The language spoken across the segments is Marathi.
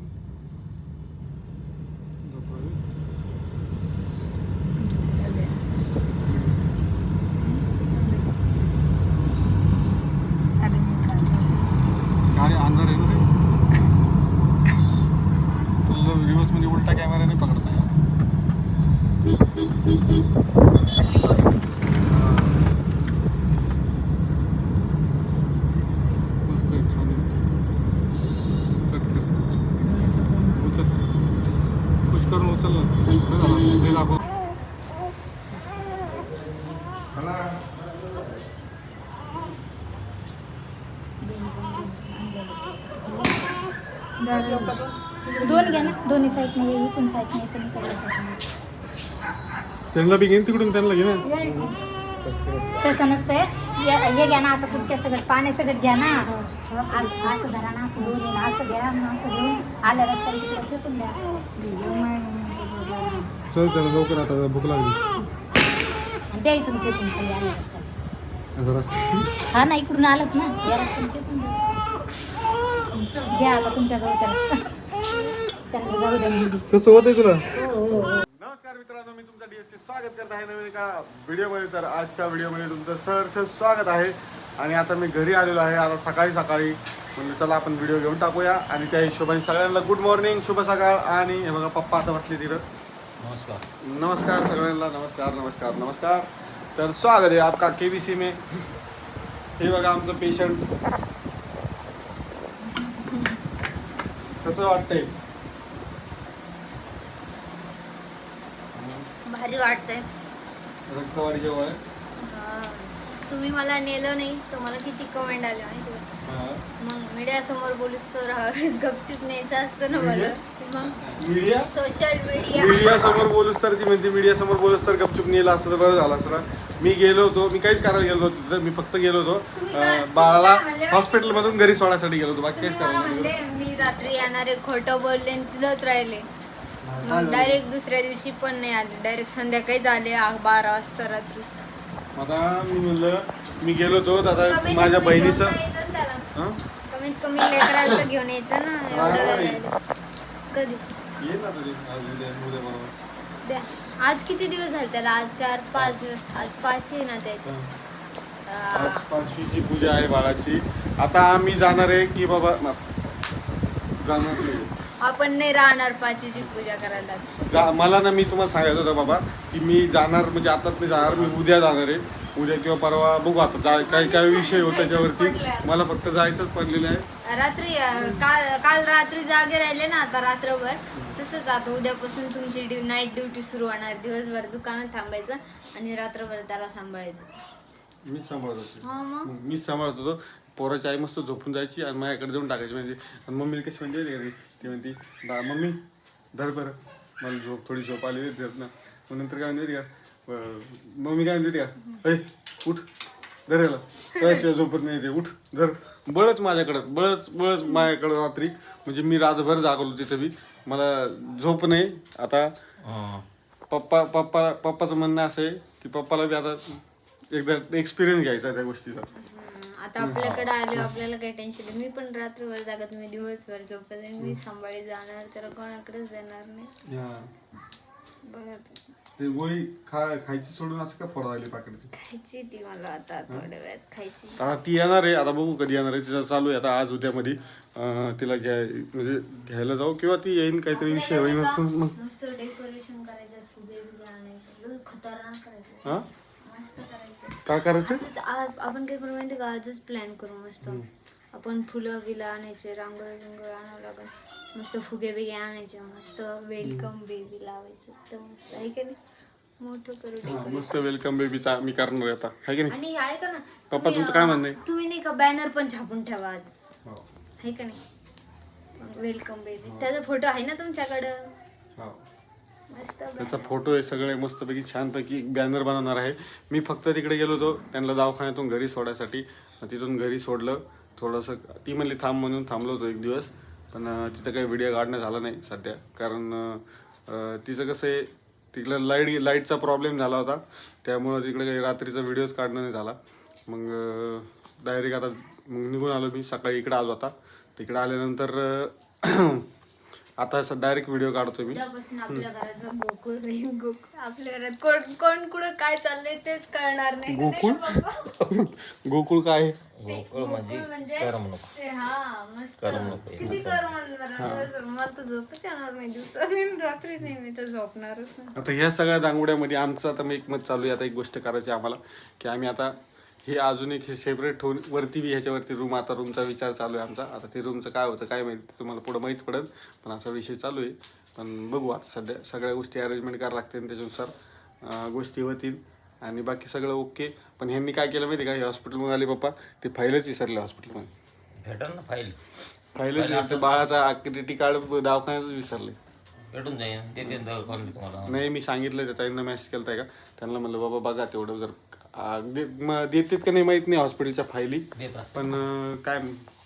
शूटिंग झोपावी गाडी अंधार आहे ना रे. तुला रिवर्समध्ये उलटा कॅमेरा नाही पकडत येणार. मस्त आहे, छान आहे. कट कर. उचल पुश करून उचल ना नाही झाला. हे दाखव दोन घ्या ना. दोन्ही साईड नाही इकडून साईड नाही पण इकडल्या साईड त्यांना बी घेईन तिकडून त्यांना घे ना. तसं नसतंय. हे हे घ्या ना असं कुठच्या सगळं पाणी सगळं घ्या ना. असं असं धरा ना असं दोन ना असं घ्या ना असं घेऊन आल्या रस्त्याला तिकडे फेकून द्या. चल त्याला लवकर आता भूक लागली. आणि द्या इथून फेकून खाली आल्या रस्त्याला आता रस्ता हा ना इकडून आलत ना या रस्त्याने फेकून द्या. घ्या आता तुमच्या जवळ त्याला त्यांना जाऊ द्या मुली. कसं होतंय तुला? हो हो हो. नमस्कार मित्रांनो मी तुमचा डीएसके स्वागत करत आहे. नवीन एका व्हिडिओमध्ये तर आजच्या व्हिडिओमध्ये तुमचं सहर्ष स्वागत आहे. आणि आता मी घरी आलेलो आहे. आता सकाळी सकाळी म्हणजे चला आपण व्हिडिओ घेऊन टाकूया. आणि त्या हिशोबाने सगळ्यांना गुड मॉर्निंग शुभ सकाळ. आणि हे बघा पप्पा आता बसले तिथं. नमस्कार. नमस्कार सगळ्यांना. नमस्कार नमस्कार नमस्कार. तर स्वागत आहे आपका के बी सी में. हे बघा आमचं पेशंट कसं वाटतंय भारी वाटतंय रक्तवाढी जेव्हा हा. तुम्ही मला नेलं नाही तर मला किती कमेंट आले माहिती. मग मीडिया समोर बोलूस तर हवेळेस गपचूप न्यायचं असतं ना मला. मग मीडिया? Social media. मीडिया समोर बोलूस तर ती म्हणते मीडिया समोर बोलूस तर गपचूप नेला असतं तर बरं झालं असतं ना. मी गेलो होतो मी काहीच करायला गेलो होतो तिथं मी फक्त गेलो होतो तुम्ही काय- अं, बाळाला तुम्ही काय म्हणले? हॉस्पिटल मधून घरी सोडायसाठी गेलो होतो बाकी तुम्ही काहीच मला करायला नाही म्हणले मी रात्री येणारे खोटं बोलले आणि तिथंच राहिले. मग? डायरेक्ट दुसऱ्या दिवशी पण नाही आले. डायरेक्ट संध्याकाळीच आले आ- बारा वाजता रात्री. आता मी म्हणलं मी गेलो होतो तर आता माझ्या बहिणीचं कमीत कमी लेकराला तर घेऊन यायचं ना एवढं वेळ. कधी? येईल ना तरी आज उद्या उद्या बनवा. द्या. आज किती दिवस झाले त्याला? आज चार पाच दिवस. आज पाच आहे ना त्याचे. आ, आज पाचवीची पूजा आहे बाळाची. आता आम्ही जाणार आहे की बाबा मा- जाणार नाही. आपण नाही राहणार पाचीची पूजा करायला. जा मला ना मी तुम्हाला सांगायचं होतं बाबा की मी जाणार म्हणजे आताच नाही जाणार मी उद्या जाणार आहे. उद्या किंवा परवा बघू आता. जा काही काही विषय होत त्याच्यावरती. मला फक्त जायचंच पडलेलं आहे. रात्री अ, काल काल रात्री जागे राहिले ना आता रात्रभर. तसंच आता उद्यापासून तुमची ड्यू नाईट ड्युटी सुरू होणार. दिवसभर दुकानात थांबायचं आणि रात्रभर त्याला सांभाळायचं. मीच सांभाळत होतो. हा मग? मग मीच सांभाळत होतो. पोराची आई मस्त झोपून जायची आणि माझ्याकडे देऊन टाकायची. म्हणजे आणि मम्मीला कशी म्हणजे घरी ती? म्हणती "बा, मम्मी धर बरं. मला झोप थोडी झोप आली धर ना. मग नंतर काय म्हणते का? अं, मम्मी काय म्हणते का ऐ उठ धर याला. त्याशिवाय झोपत नाही ते उठ धर. बळच माझ्याकडं बळच बळच माझ्याकडं रात्री. म्हणजे मी रातभर जागवलो तिथं बी. मला झोप नाही. आता पप्पा पप्पा पप्पाचं म्हणणं असं आहे की पप्पाला बी आता एकदा एक्सपिरियन्स घ्यायचा आहे त्या गोष्टीचा. आता आपल्याकडे आले आपल्याला काही टेन्शन नाही. मी पण रात्रभर जागत मी दिवसभर झोपत मी सांभाळी जाणार त्याला कोणाकडेच देणार नाही. बघा. ते गोळी खा खायची सोडून असं का फोडा आली पाकडची खायची ती मला आता थोड्या वेळात खायची. आता ती येणार आहे. आता बघू कधी येणार आहे. तिचं चालू आहे. आता आज उद्यामध्ये अं, तिला घ्याय म्हणजे घ्यायला जाऊ किंवा ती येईन काहीतरी विषय. होईन मग मस्त डेकोरेशन करायचं फुगे बिगे आणायचे लय खतरनाक करायचं. हा? मस्त करायचं. काय करायचं? आ- आपण काय करू माहिती का? आजच प्लॅन करू मस्त. आपण फुलं बिलं आणायचे रांगोळी बिंगोळी आणावं लागेल. मस्त फुगे बिगे आणायचे मस्त वेलकम बेबी लावायचं. तर मस्त आहे का नाही? मोठं करू हा, मस्त वेलकम बेबीचा मी करणार आहे आता. आहे की नाही? आणि आहे का ना? पप्पा, तुम्ही, तुमचं काय म्हणणं आहे? तुम्ही नाही का बॅनर पण छापून ठेवा आज? हो. आहे का नाही? वेलकम बेबी त्याचा फोटो आहे ना तुमच्याकडं? हो. मस्त त्याचा फोटो आहे सगळे मस्तपैकी छानपैकी बॅनर बनवणार आहे. मी फक्त तिकडे गेलो होतो त्यांना दवाखान्यातून घरी सोडायसाठी. तिथून घरी सोडलं. थोडंसं ती म्हणली थांब म्हणून थांबलो होतो एक दिवस पण तिथं काही व्हिडिओ काढणं झाला नाही सध्या. कारण तिचं कसं आहे तिकडं लाइट लाईटचा प्रॉब्लेम झाला होता. त्यामुळं तिकडे काही रात्रीचा व्हिडिओज काढणं नाही झाला. मग डायरेक्ट आता मग निघून आलो मी. सकाळी इकडं आलो आता. तिकडं आल्यानंतर आता डायरेक्ट व्हिडिओ काढतोय मी. उद्यापासून आपल्या घराचं गोकुळ होईल गोकुळ. आपल्या घरात कोण कोण कुठं काय चाललंय तेच कळणार नाही. का गोकुळ? नाही का पप्पा? गोकुळ काय? आहे? गोकुळ म्हणजे गोकुळ म्हणजे करमणूक. ते हा मस्त. करमणूक. आहे. किती करमण बरं मला तर झोपच येणार नाही. दिवसाने रात्री नाही मी तर झोपणारच नाही. आता ह्या सगळ्या दांगुड्यामध्ये आमचं आता मी एक मत चालू आहे. आता एक गोष्ट करायची आम्हाला की आम्ही आता हे अजून एक हे सेपरेट ठेवून वरती बी ह्याच्यावरती रूम आता रूमचा विचार चालू आहे आमचा. आता ते रूमचं काय होतं काय माहिती तुम्हाला पुढं माहीत पडेल. पण असा विषय चालू आहे. पण बघू आता सध्या सगळ्या गोष्टी अरेंजमेंट करावं लागते आणि त्याच्यानुसार गोष्टी होतील. आणि बाकी सगळं ओके पण ह्यांनी काय केलं माहिती का? हे हॉस्पिटलमध्ये आले पप्पा. ते फाईलच विसरले हॉस्पिटलमध्ये भेटल ना फाईल? फाईलच विसरले. बाळाचा ॲक्टिव्हिटी कार्ड दवाखान्यातच विसरले. भेटून जाईल ते तुम्हाला. नाही मी सांगितलं त्या ताईंना मेसेज केलताय का? त्यांना म्हणलं बाबा बघा तेवढं जर आ, दे- म- देतात का नाही माहीत नाही हॉस्पिटलच्या फायली देत असतात. पण अं, काय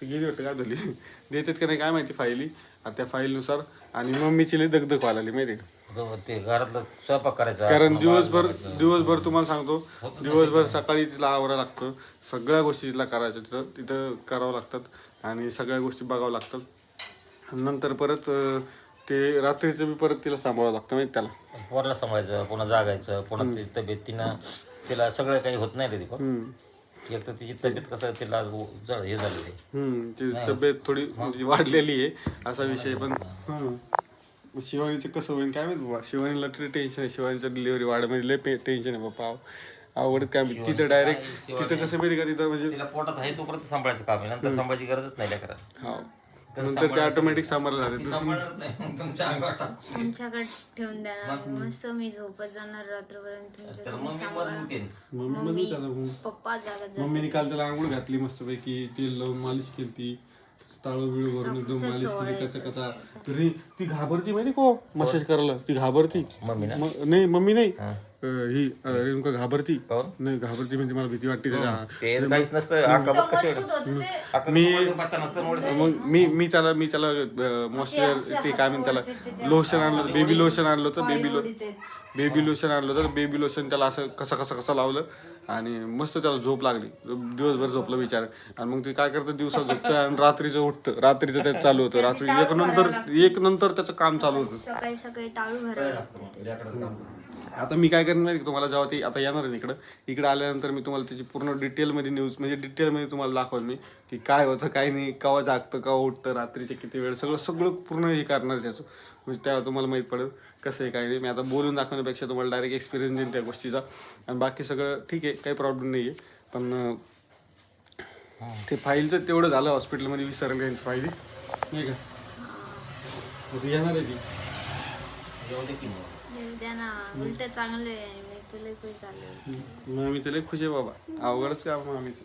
ते गेली वाटतं काय झाली देतात का नाही काय माहिती फायली आता त्या फाईलनुसार आणि मम्मीची लई दगदग व्हायला लागली माहिती का? जो ते घरातलं स्वयंपाक करायचा कारण मग दिवसभर. दिवसभर तुम्हाला सांगतो दिवसभर सकाळी तिला आवरावं लागतं सगळ्या गोष्टी तिला करायच्या तिथं तिथं करावं लागतात आणि सगळ्या गोष्टी बघावं लागतात. नंतर परत अं, ते रात्रीचं बी परत तिला सांभाळावं लागतं माहिती त्याला. पोराला सांभाळायचं पुन्हा जागायचं पुन्हा ती तब्येत तिनं तिला सगळं काही होत नाही रे दीपक हम्म. एक तर तिची तब्येत कसं तिला जळ हे झालेली आहे. हम्म तिची तब्येत थोडी म्हणजे वाढलेली आहे असा विषय पण हं. मग शिवानीचं कसं होईल काय माहीत बाबा शिवानीला तरी टेन्शन आहे शिवानीचं डिलिव्हरी वाढमध्ये लय टेन्शन आहे बाबा अवघड काय माहीत. तिथं डायरेक्ट तिथं कसं माहिती का तिथं म्हणजे तिला पोटात आहे तोपर्यंत सांभाळायचं काम आहे नंतर सांभाळायची गरजच नाही लेकरात हा नंतर ते ऑटोमॅटिक सांभाळलं जाते. ती सांभाळणार नाही. मग तुमच्या अंगावर. तुमच्याकडे ठेवून देणार मस्त मी झोपत जाणार रात्रपर्यंत तुमच्या तर तुम्ही मम्मी सांभाळा. मजबूत येईल मम्मी मध्ये त्याला मग. पप्पा जागत जा मम्मीने काल त्याला आंघोळ घातली मस्तपैकी. तेल लावून मालिश केली बिळू भरून एकदम मालिश केली कचा कचा तरी ती घाबरती माहिती को मसाज करायला. ती घाबरती. मम्मी ना म- नाही मम्मी नाही. ही रेणुका घाबरती? नाही घाबरती म्हणजे मला भीती वाटते त्याच्या ते काहीच नसतं. आका बघ कसे मी मी मग मी मी त्याला मी त्याला मॉइश्चर ते काय म्हणतात त्याला? लोशन आणलं बेबी लोशन आणलं होतं बेबी लो बेबी लोशन आणलं होतं बेबी लोशन त्याला असं कसं कसं कसं लावलं. आणि मस्त त्याला झोप लागली. दिवसभर झोपलं विचार आणि मग ते काय करतं दिवसात झोपतं आणि रात्रीचं उठतं. रात्रीचं त्याचं चालू होतं. रात्री एक नंतर एक नंतर त्याचं काम चालू होतं. सकाळी सकाळी टाळू भरायला लागतं. आता मी काय करणार तुम्हाला जेव्हा ते आता येणार आहे इकडं इकडे आल्यानंतर मी तुम्हाला त्याची पूर्ण डिटेलमध्ये न्यूज म्हणजे डिटेलमध्ये तुम्हाला दाखवेन मी की काय होतं काय नाही केव्हा जागतं केव्हा उठतं रात्रीचे किती वेळ सगळं सगळं पूर्ण हे करणार त्याचं. म्हणजे तेव्हा तुम्हाला माहीत पडेल कसं आहे काय नाही. मी आता बोलून दाखवण्यापेक्षा तुम्हाला डायरेक्ट एक्सपिरियन्स देईन त्या गोष्टीचा. आणि बाकी सगळं ठीक आहे काही प्रॉब्लेम नाही आहे पण ते फाईलचं तेवढं झालं हॉस्पिटलमध्ये विसरलं त्यांची फाईल. नाही का? येणार आहे ती. उलट चांगलं तुला आम्ही त्याला खुश आहे बाबा. अवघडच काम आहे आम्हीच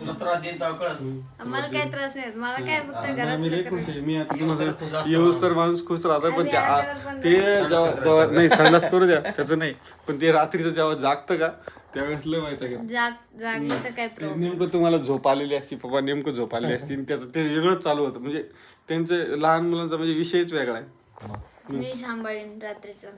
तुला त्रास कळत मला काही त्रास नाही. मला काय फक्त खुश आहे. मी आता तुम्हाला येऊस तर माणूस खुश राहतो पण ते आ- ते जेव्हा जेव्हा नाही संडास करू द्या. त्याचं नाही. पण ते रात्रीचं जेव्हा जागतं का त्यावेळेस लय माहिती आहे जाग जागलं तर काय ते नेमकं तुम्हाला झोप आलेली असती पप्पा नेमकं झोप आलेली असती आणि त्याचं ते वेगळंच चालू होतं. म्हणजे त्यांचं लहान मुलांचा म्हणजे विषयच वेगळा आहे. मी सांभाळीन रात्रीचं.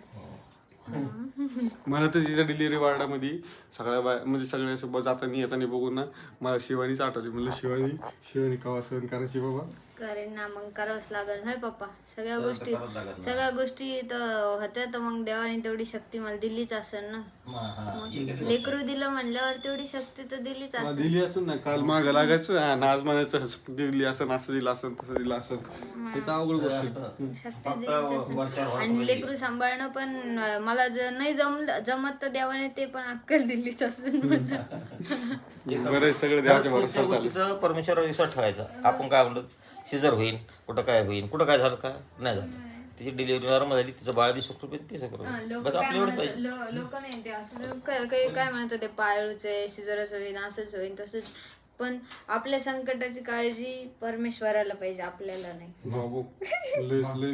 मला तर तिच्या डिलिव्हरी वार्डामध्ये सगळ्या बाय म्हणजे सगळ्यासोबत जाताना येताना बघून ना मला शिवानीच आठवली म्हणलं शिवानी शिवानी कवा सहन करायची बाबा करेन ना मग करावंच लागेल हाय पप्पा? सगळ्या गोष्टी सगळ्या गोष्टी तर होत्या तर मग देवाने तेवढी शक्ती मला दिलीच असेल ना. मग लेकरू दिलं म्हणल्यावर तेवढी शक्ती तर दिलीच मला असेल. दिली असं ना. काल मागं लागायचं हा, ना आज म्हणायचं दिली असं असं दिलं असं तसं दिलं असं त्याचं अवघड गोष्ट आहे. शक्ती दिलीच असेल. आणि लेकरू सांभाळणं पण अं, मला जर नाही जमलं जमत तर देवाने ते पण अक्कल दिलीच असेल. मला. बरं आहे, सगळं देवाच्या गोष्टीचं परमेश्वरावर विश्वास ठेवायचा. आपण काय म्हणतो सिजर होईल कुठं काय होईल कुठं काय झालं का नाही झालं. तिची डिलिव्हरी नॉर्मल झाली तिचं बाळ दिसू रुपये ते सगळं. लोक बस काय आपलं एवढं पाहिजे. लोक नाही ते असं काय काही काय म्हणत होते पायळूच शिजरच होईल असंच होईल तसंच. पण आपल्या संकटाची काळजी परमेश्वराला पाहिजे आपल्याला नाही. बाबू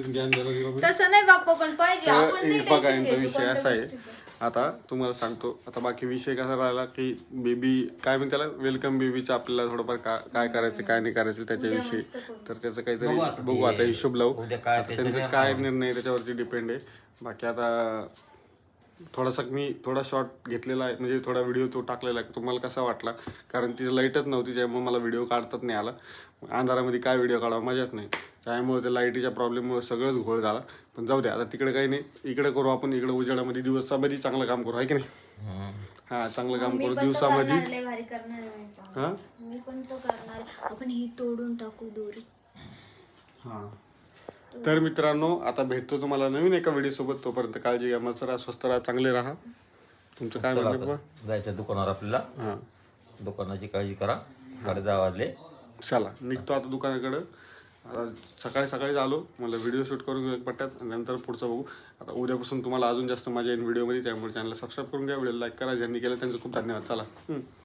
ज्ञान. तसं नाही बाप्पा पण पाहिजे. आपण नाही तर बघा टेन्शन यांचा घ्यायचं विषय कोणत्या असा आहे. गोष्टीचं. आता तुम्हाला सांगतो आता बाकी विषय कसा राहिला की बेबी काय म्हणते त्याला? वेलकम बेबीचं आपल्याला थोडंफार का- काय करायचं काय नाही करायचं त्याच्याविषयी तर त्याचं काहीतरी बघू आता बघू आता हिशोब लावू. उद्या काय आता त्यांचं काय निर्णय त्याच्यावरती डिपेंड आहे. बाकी आता थोडासा मी थोडा शॉर्ट घेतलेला आहे. म्हणजे थोडा व्हिडिओ तो टाकलेला आहे. तुम्हाला कसा वाटला? कारण तिथं लाईटच नव्हती त्यामुळे मला व्हिडिओ काढताच नाही आला. अंधारामध्ये काय व्हिडिओ काढावा? मजाच नाही. त्यामुळे त्या लाईटीच्या प्रॉब्लेममुळे सगळंच घोळ झाला. पण जाऊ द्या आता तिकडे काही नाही. इकडे करू आपण इकडे उजेडामध्ये दिवसामध्ये चांगलं काम करू. आहे की नाही. हां चांगलं काम करू. दिवसामध्ये. हां? मी पण तो करणार. आहे. आपण ही तोडून टाकू दोरी. हां. तर मित्रांनो आता भेटतो तुम्हाला नवीन एका व्हिडिओ सोबत तोपर्यंत काळजी घ्या मस्त राहा स्वस्त राहा चांगले राहा. तुमचं काय चला म्हणणं आता बाबा जायचं दुकानावर आपल्याला. हां. दुकानाची काळजी करा. साडे दहा वाजले चला निघतो आता दुकानाकडं. आता सकाळी सकाळीच आलो. मला व्हिडिओ शूट करून घेऊ एक पट्ट्यात आणि नंतर पुढचं बघू. आता उद्यापासून तुम्हाला अजून जास्त मजा येईल व्हिडिओमध्ये त्यामुळे चॅनलला सबस्क्राईब करून घ्या. व्हिडिओ लाईक करा. ज्यांनी केलं त्यांचं खूप धन्यवाद. चला. हं.